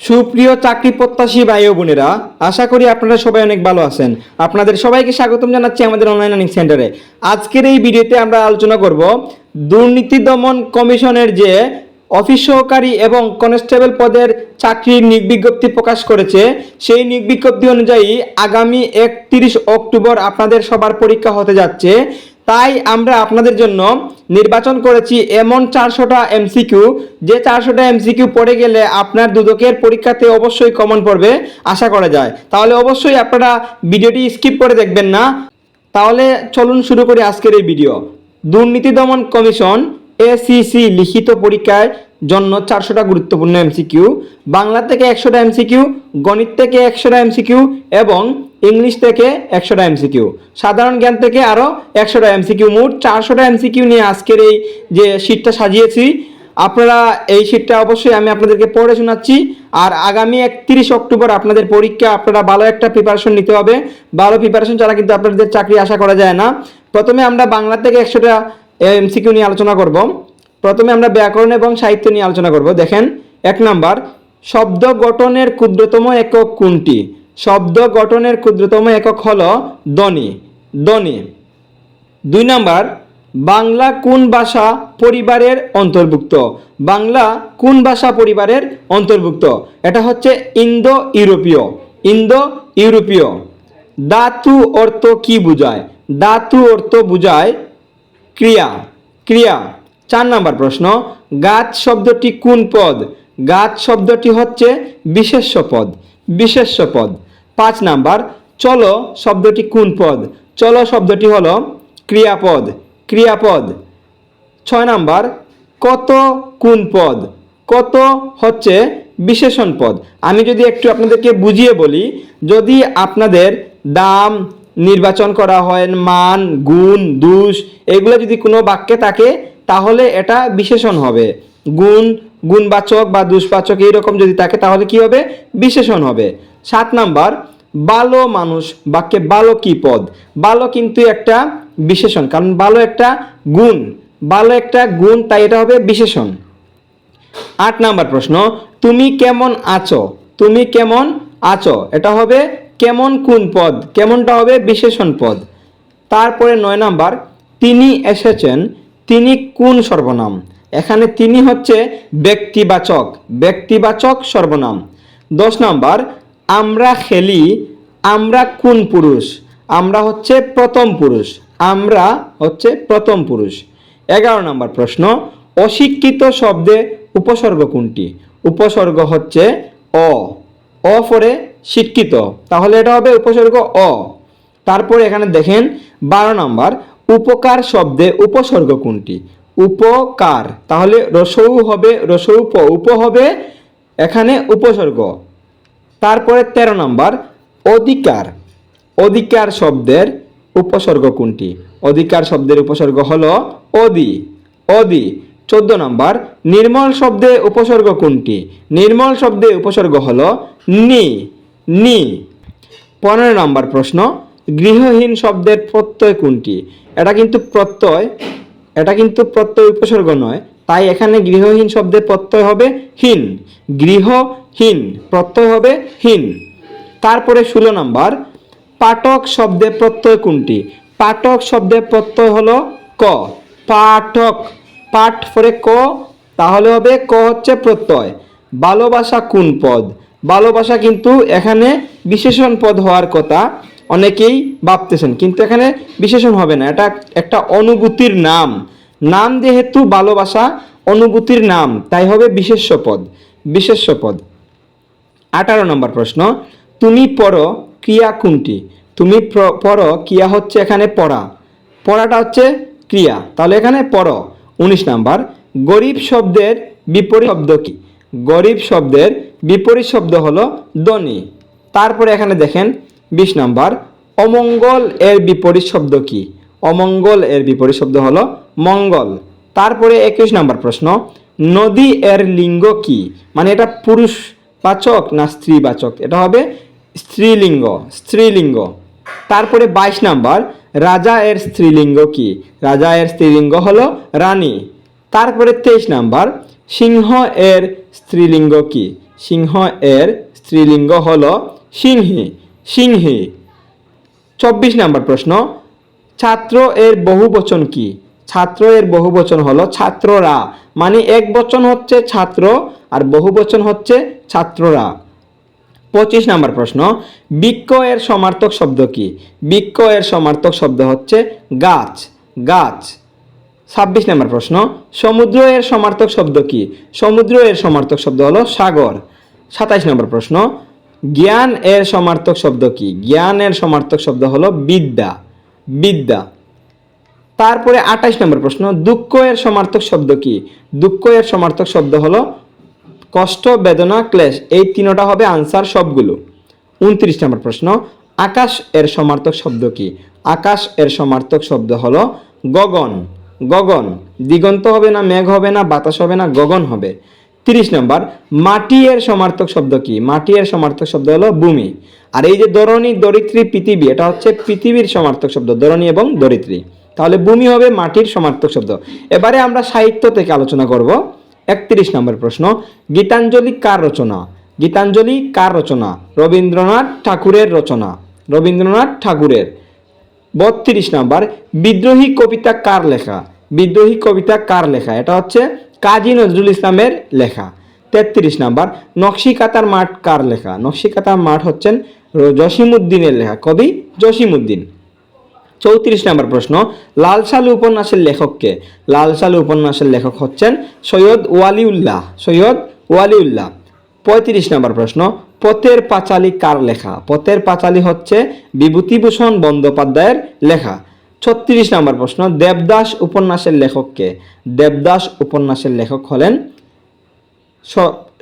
সুপ্রিয় চাকরি প্রত্যাশী ভাই ও বোনেরা, আশা করি আপনারা সবাই অনেক ভালো আছেন। আপনাদের সবাইকে স্বাগতম জানাচ্ছি আমাদের অনলাইন লার্নিং সেন্টারে আজকের এই ভিডিওতে আমরা আলোচনা করব দুর্নীতি দমন কমিশনের যে অফিস সহকারী এবং কনস্টেবল পদের চাকরির নিয়োগ বিজ্ঞপ্তি প্রকাশ করেছে, সেই নিয়োগ বিজ্ঞপ্তি অনুযায়ী আগামী একত্রিশ অক্টোবর আপনাদের সবার পরীক্ষা হতে যাচ্ছে। তাই আমরা আপনাদের জন্য নির্বাচন করেছি এমন চারশোটা এমসিকিউ যে চারশোটা এমসিকিউ পড়ে গেলে আপনার দুদকের পরীক্ষাতে অবশ্যই কমন পড়বে, আশা করা যায়। তাহলে অবশ্যই আপনারা ভিডিওটি স্কিপ করে দেখবেন না। তাহলে চলুন শুরু করি আজকের এই ভিডিও। দুর্নীতি দমন কমিশন এসিসি লিখিত পরীক্ষায় জন্য চারশোটা গুরুত্বপূর্ণ এমসিকিউ বাংলা থেকে একশোটা এমসিকিউ গণিত থেকে একশোটা এমসিকিউ এবং ইংলিশ থেকে একশোটা এমসিকিউ সাধারণ জ্ঞান থেকে আরও একশোটা এমসিকিউ মোট চারশোটা এমসিকিউ নিয়ে আজকের এই যে শীটটা সাজিয়েছি। আপনারা এই শীটটা অবশ্যই আমি আপনাদেরকে পড়ে শোনাচ্ছি। আর আগামী একত্রিশ অক্টোবর আপনাদের পরীক্ষা, আপনারা ভালো একটা প্রিপারেশন নিতে হবে। ভালো প্রিপারেশন ছাড়া কিন্তু আপনাদের চাকরি আশা করা যায় না। প্রথমে আমরা বাংলা থেকে একশোটা এমসিকিউ নিয়ে আলোচনা করব। প্রথমে আমরা ব্যাকরণ এবং সাহিত্য নিয়ে আলোচনা করব। দেখেন, এক নাম্বার, শব্দ গঠনের ক্ষুদ্রতম একক কোনটি? শব্দ গঠনের ক্ষুদ্রতম একক হল ধ্বনি। ধ্বনি। দুই নাম্বার, বাংলা কোন ভাষা পরিবারের অন্তর্ভুক্ত? বাংলা কোন ভাষা পরিবারের অন্তর্ভুক্ত? এটা হচ্ছে ইন্দো ইউরোপীয় ইন্দো ইউরোপীয় দাতু অর্থ কি বোঝায়? দাতু অর্থ বোঝায় ক্রিয়া। ক্রিয়া। চার নাম্বার প্রশ্ন গাছ শব্দটি কোন পদ? গাছ শব্দটি হচ্ছে বিশেষ্য পদ। বিশেষ্য পদ। পাঁচ নাম্বার, চলো শব্দটি কোন পদ? চলো শব্দটি হলো ক্রিয়াপদ ক্রিয়াপদ। ছয় নাম্বার, কত কোন পদ? কত হচ্ছে বিশেষণ পদ। আমি যদি একটু আপনাদেরকে বুঝিয়ে বলি, যদি আপনাদের দাম নির্বাচন করা হয়, মান, গুণ, দুষ, এগুলো যদি কোনো বাক্যে থাকে, তাহলে এটা বিশেষণ হবে। গুণ, গুণবাচক বা দুষ্বাচক এইরকম যদি থাকে, তাহলে কি হবে? বিশেষণ হবে। সাত নাম্বার ভালো মানুষ, বাক্যে ভালো কি পদ? ভালো কিন্তু একটা বিশেষণ, কারণ ভালো একটা গুণ। ভালো একটা গুণ, তাই এটা হবে বিশেষণ। আট নাম্বার প্রশ্ন, তুমি কেমন আছো? তুমি কেমন আছো? এটা হবে কেমন কোন পদ? কেমনটা হবে বিশেষণ পদ? তারপরে নয় নাম্বার, তিনি এসেছেন, তিনি কোন সর্বনাম? এখানে তিনি হচ্ছে ব্যক্তিবাচক ব্যক্তিবাচক সর্বনাম। দশ নাম্বার আমরা খেলি, আমরা কোন পুরুষ? আমরা হচ্ছে প্রথম পুরুষ, আমরা হচ্ছে প্রথম পুরুষ। এগারো নম্বর প্রশ্ন, অশিক্ষিত শব্দে উপসর্গ কোনটি? উপসর্গ হচ্ছে অ। অ পরে শিক্ষিত, তাহলে এটা হবে উপসর্গ অ। তারপর এখানে দেখেন, বারো নম্বর, উপকার শব্দে উপসর্গ কোনটি? উপকার, তাহলে রসৌ হবে, রসৌ প উপ হবে, এখানে উপসর্গ। তারপরে তেরো নম্বর, অধিকার। অধিকার শব্দের উপসর্গ কোনটি? অধিকার শব্দের উপসর্গ হল অদি অদি চোদ্দ নম্বর, নির্মল শব্দে উপসর্গ কোনটি? নির্মল শব্দে উপসর্গ হল নি। নি। পনেরো নম্বর প্রশ্ন, গৃহহীন শব্দের প্রত্যয় কোনটি? এটা কিন্তু প্রত্যয়, এটা কিন্তু প্রত্যয় উপসর্গ নয়, তাই এখানে গৃহহীন শব্দের প্রত্যয় হবে হীন। গৃহহীন প্রত্যয় হবে হীন। তারপরে ষোলো নম্বর, পাঠক শব্দে প্রত্যয় কোনটি? পাঠক শব্দের প্রত্যয় হলো ক। পাঠক, পাঠ পরে ক, তাহলে হবে ক হচ্ছে প্রত্যয়। ভালোবাসা কোন পদ? ভালোবাসা কিন্তু এখানে বিশেষণ পদ হওয়ার কথা অনেকেই ভাবতেছেন, কিন্তু এখানে বিশেষণ হবে না। এটা একটা অনুভূতির নাম। নাম যেহেতু ভালোবাসা, অনুভূতির নাম, তাই হবে বিশেষ্য পদ। বিশেষ্য পদ। আঠারো নম্বর প্রশ্ন, তুমি পড়ো ক্রিয়া কোনটি? তুমি পড়ো ক্রিয়া হচ্ছে এখানে পড়া। পড়াটা হচ্ছে ক্রিয়া। তাহলে এখানে পড়ো। উনিশ নাম্বার, গরিব শব্দের বিপরীত শব্দ কি? গরিব শব্দের বিপরীত শব্দ হলো ধনী তারপরে এখানে দেখেন, বিশ নাম্বার, অমঙ্গল এর বিপরীত শব্দ কি? অমঙ্গল এর বিপরীত শব্দ হলো মঙ্গল। তারপরে একুশ নাম্বার প্রশ্ন, নদী এর লিঙ্গ কি? মানে এটা পুরুষ বাচক না স্ত্রীবাচক? এটা হবে স্ত্রীলিঙ্গ স্ত্রীলিঙ্গ। তারপরে বাইশ নাম্বার, রাজা এর স্ত্রীলিঙ্গ কি? রাজা এর স্ত্রীলিঙ্গ হলো রানী। তারপরে তেইশ নাম্বার, সিংহ এর স্ত্রীলিঙ্গ কি? সিংহ এর স্ত্রীলিঙ্গ হল সিংহী সিংহী। চব্বিশ নাম্বার প্রশ্ন, ছাত্র এর বহু বচন কি? ছাত্র এর বহু বচন হলো ছাত্ররা। মানে এক বচন হচ্ছে ছাত্র আর বহু বচন হচ্ছে ছাত্ররা। পঁচিশ নম্বর প্রশ্ন বৃক্ষ এর সমার্থক শব্দ কি? বৃক্ষ এর সমার্থক শব্দ হচ্ছে গাছ গাছ। ছাব্বিশ নম্বর প্রশ্ন সমুদ্র এর সমার্থক শব্দ কি? সমুদ্র এর সমার্থক শব্দ হলো সাগর। সাতাইশ নম্বর প্রশ্ন, জ্ঞান এর সমার্থক শব্দ কি? জ্ঞান এর সমার্থক শব্দ হলো বিদ্যা বিদ্যা। তারপরে আঠাইশ নম্বর প্রশ্ন দুঃখ এর সমার্থক শব্দ কি? দুঃখ এর সমার্থক শব্দ হলো কষ্ট, বেদনা, ক্লেশ। এই তিনোটা হবে আনসার সবগুলো। উনত্রিশ নম্বর প্রশ্ন, আকাশ এর সমার্থক শব্দ কি? আকাশ এর সমার্থক শব্দ হলো গগন। গগন, দিগন্ত হবে না, মেঘ হবে না, বাতাস হবে না, গগন হবে। তিরিশ নম্বর, মাটি এর সমার্থক শব্দ কি? মাটি এর সমার্থক শব্দ হলো ভূমি। আর এই যে দরণী দরিত্রী পৃথিবী, এটা হচ্ছে পৃথিবীর সমার্থক শব্দ ধরণী এবং দরিত্রী তাহলে ভূমি হবে মাটির সমার্থক শব্দ। এবারে আমরা সাহিত্য থেকে আলোচনা করব। একত্রিশ নম্বর প্রশ্ন, গীতাঞ্জলি কার রচনা? গীতাঞ্জলি কার রচনা? রবীন্দ্রনাথ ঠাকুরের রচনা। রবীন্দ্রনাথ ঠাকুরের। বত্রিশ নাম্বার, বিদ্রোহী কবিতা কার লেখা? বিদ্রোহী কবিতা কার লেখা? এটা হচ্ছে কাজী নজরুল ইসলামের লেখা। তেত্রিশ নাম্বার, নকশিকাতার মাঠ কার লেখা? নকশিকাতার মাঠ হচ্ছেন জসিমুদ্দিনের লেখা। কবি জসিমুদ্দিন চৌত্রিশ নম্বর প্রশ্ন লাল সালু উপন্যাসের লেখককে লাল সালু উপন্যাসের লেখক হচ্ছেন সৈয়দ ওয়ালিউল্লাহ সৈয়দ ওয়ালিউল্লাহ। পঁয়ত্রিশ নম্বর প্রশ্ন, পথের পাঁচালী কার লেখা? পথের পাঁচালী হচ্ছে বিভূতিভূষণ বন্দ্যোপাধ্যায়ের লেখা। ছত্রিশ নম্বর প্রশ্ন, দেবদাস উপন্যাসের লেখককে, দেবদাস উপন্যাসের লেখক হলেন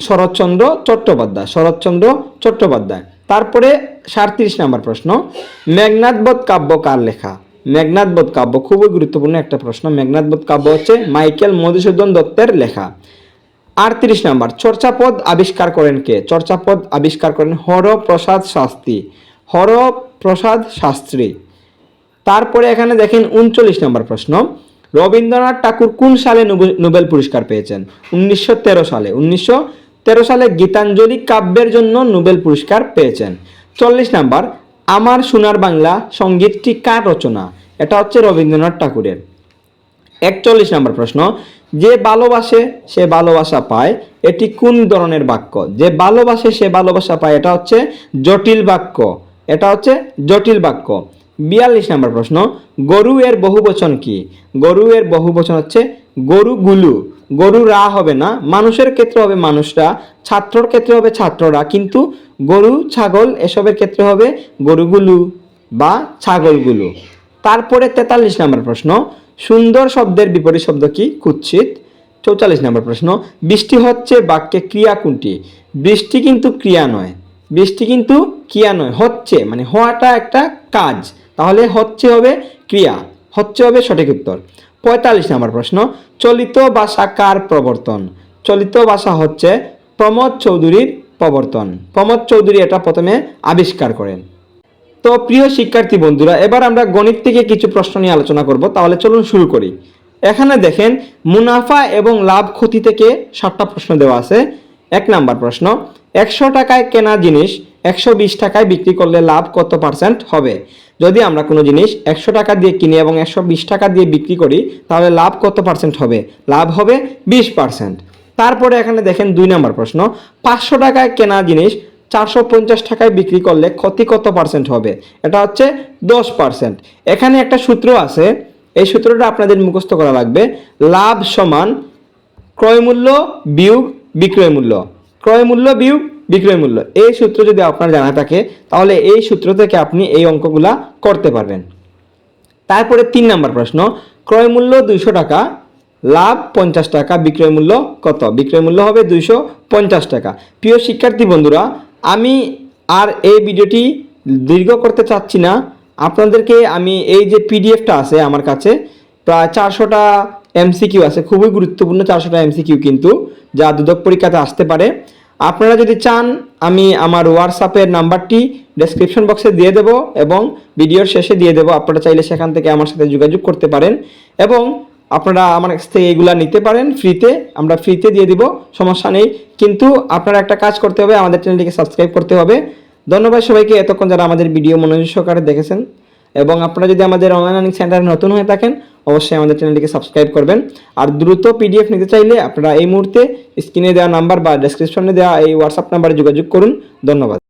শরৎচন্দ্র চট্টোপাধ্যায় শরৎচন্দ্র চট্টোপাধ্যায়। তারপরে সাঁত্রিশ নম্বর প্রশ্ন মেঘনাথবোধ কাব্য কার লেখা? মেঘনাথবোধ কাব্য খুবই গুরুত্বপূর্ণ একটা প্রশ্ন মেঘনাথবোধ কাব্য হচ্ছে মাইকেল মধুসূদন দত্তের লেখা। আটত্রিশ নাম্বার, চর্চাপদ আবিষ্কার করেন কে? চর্চাপদ আবিষ্কার করেন হরপ্রসাদ শাস্ত্রী হরপ্রসাদ শাস্ত্রী। তারপরে এখানে দেখেন উনচল্লিশ নম্বর প্রশ্ন, রবীন্দ্রনাথ ঠাকুর কোন সালে নোবে- নোবেল পুরস্কার পেয়েছেন? উনিশশো তেরো সালে, উনিশশো তেরো সালে গীতাঞ্জলি কাব্যের জন্য নোবেল পুরস্কার পেয়েছেন। চল্লিশ নাম্বার, আমার সোনার বাংলা সঙ্গীতটি কার রচনা? এটা হচ্ছে রবীন্দ্রনাথ ঠাকুরের। একচল্লিশ নম্বর প্রশ্ন, যে ভালোবাসে সে ভালোবাসা পায়, এটি কোন ধরনের বাক্য? যে ভালোবাসে সে ভালোবাসা পায়, এটা হচ্ছে জটিল বাক্য। এটা হচ্ছে জটিল বাক্য। বিয়াল্লিশ নম্বর প্রশ্ন, গরু এর বহুবচন কি? গরু এর বহুবচন হচ্ছে গরুগুলো। গরু রা হবে না, মানুষের ক্ষেত্রে হবে মানুষরা, ছাত্রর ক্ষেত্রে হবে ছাত্ররা, কিন্তু গরু, ছাগল এসবের ক্ষেত্রে হবে গরুগুলো বা ছাগলগুলো। তারপরে তেতাল্লিশ নম্বর প্রশ্ন, সুন্দর শব্দের বিপরীত শব্দ কি? কুৎসিত। চৌচল্লিশ নম্বর প্রশ্ন, বৃষ্টি হচ্ছে বাক্যে ক্রিয়া কোনটি? বৃষ্টি কিন্তু ক্রিয়া নয়। বৃষ্টি কিন্তু ক্রিয়া নয়, হচ্ছে মানে হওয়াটা একটা কাজ। তাহলে হচ্ছে হবে ক্রিয়া, হচ্ছে হবে সঠিক উত্তর। পঁয়তাল্লিশ নম্বর প্রশ্ন, চলিত ভাষা কার প্রবর্তন? চলিত ভাষা হচ্ছে প্রমোদ চৌধুরীর প্রবর্তন। প্রমোদ চৌধুরী এটা প্রথমে আবিষ্কার করেন। তো প্রিয় শিক্ষার্থী বন্ধুরা, এবার আমরা গণিত থেকে কিছু প্রশ্ন নিয়ে আলোচনা করব। তাহলে চলুন শুরু করি। এখানে দেখেন, মুনাফা এবং লাভ ক্ষতি থেকে সাতটা প্রশ্ন দেওয়া আছে। এক নাম্বার প্রশ্ন, একশো টাকায় কেনা জিনিস একশো বিশ টাকায় বিক্রি করলে লাভ কত পার্সেন্ট হবে? যদি আমরা কোনো জিনিস একশো টাকা দিয়ে কিনি এবং একশো বিশ টাকা দিয়ে বিক্রি করি, তাহলে লাভ কত পার্সেন্ট হবে? লাভ হবে বিশ পার্সেন্ট। তারপরে এখানে দেখেন দুই নম্বর প্রশ্ন। পাঁচশো টাকায় কেনা জিনিস চারশো পঞ্চাশ টাকায় বিক্রি করলে ক্ষতি কত পার্সেন্ট হবে? এটা হচ্ছে দশ পার্সেন্ট। এখানে একটা সূত্র আছে। এই সূত্রটা আপনাদের মুখস্থ করা লাগবে। লাভ সমান ক্রয় মূল্য বিয়োগ বিক্রয় মূল্য। ক্রয় মূল্য বিয়োগ বিক্রয় মূল্য। এই সূত্র যদি আপনার জানা থাকে, তাহলে এই সূত্র থেকে আপনি এই অঙ্কগুলা করতে পারবেন। তারপরে তিন নম্বর প্রশ্ন, ক্রয় মূল্য দুইশো টাকা, লাভ পঞ্চাশ টাকা, বিক্রয় মূল্য কত? বিক্রয় মূল্য হবে দুইশো পঞ্চাশ টাকা। প্রিয় শিক্ষার্থী বন্ধুরা, আমি আর এই ভিডিওটি দীর্ঘ করতে চাচ্ছি না। আপনাদেরকে আমি এই যে পিডিএফটা আছে আমার কাছে, প্রায় চারশোটা এমসিকিউ আছে, খুবই গুরুত্বপূর্ণ চারশোটা এমসিকিউ কিন্তু, যা দুদক পরীক্ষাতে আসতে পারে। আপনারা যদি চান, আমি আমার হোয়াটসঅ্যাপের নাম্বারটি ডেসক্রিপশন বক্সে দিয়ে দেবো এবং ভিডিওর শেষে দিয়ে দেবো। আপনারা চাইলে সেখান থেকে আমার সাথে যোগাযোগ করতে পারেন এবং আপনারা আমার কাছ থেকে এগুলা নিতে পারেন ফ্রিতে। আমরা ফ্রিতে দিয়ে দিব, সমস্যা নেই। কিন্তু আপনারা একটা কাজ করতে হবে, আমাদের চ্যানেলটিকে সাবস্ক্রাইব করতে হবে। ধন্যবাদ সবাইকে। এতক্ষণ যারা আমাদের ভিডিও মনোযোগ সহকারে দেখেছেন এবং আপনারা যদি আমাদের অনলাইন লার্নিং সেন্টারে নতুন হয়ে থাকেন, অবশ্যই আমাদের চ্যানেলটিকে সাবস্ক্রাইব করবেন। আর দ্রুত পিডিএফ নিতে চাইলে আপনারা এই মুহূর্তে স্ক্রিনে দেওয়া নাম্বার বা ডেসক্রিপশনে দেওয়া এই হোয়াটসঅ্যাপ নাম্বারে যোগাযোগ করুন। ধন্যবাদ।